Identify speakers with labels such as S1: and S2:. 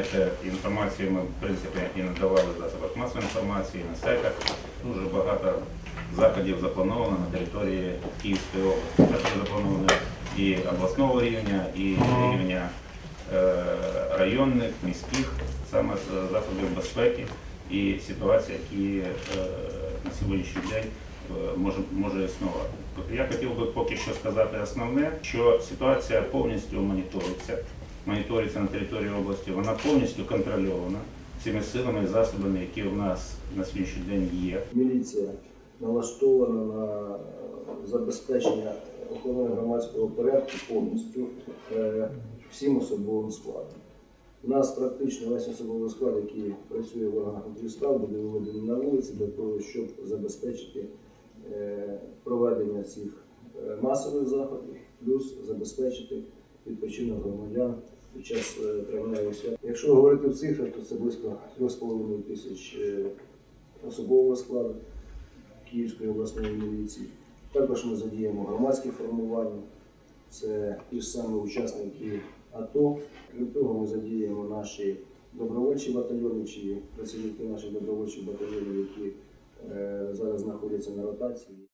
S1: знаєте, інформацію ми, в принципі, і надавали в засобах масової інформації, на сайтах. Дуже багато заходів заплановано на території Київської області. Також заплановано і обласного рівня, і рівня е, районних, міських, саме з засобів безпеки і ситуації, які е, на сьогоднішній день е, може, може існувати. Я хотів би поки що сказати основне, що ситуація повністю моніториться, моніториться на території області, вона повністю контрольована цими силами і засобами, які у нас на сьогоднішній день є.
S2: Міліція налаштована на забезпечення охорони громадського порядку повністю е, всім особовим складом. У нас практично весь особовий склад, який працює в органах справ, буде виведений на вулиці для того, щоб забезпечити е, проведення цих е, масових заходів, плюс забезпечити відпочинок громадян під час е, травневого свята. Якщо говорити в цифрах, то це близько 3,5 тисяч е, особового складу Київської обласної міліції. Також ми задіємо громадські формування, це ті ж самі учасники АТО. Крім того, ми задіємо наші добровольчі батальйони чи працівники наших добровольчих батальйонів, які е, зараз знаходяться на ротації.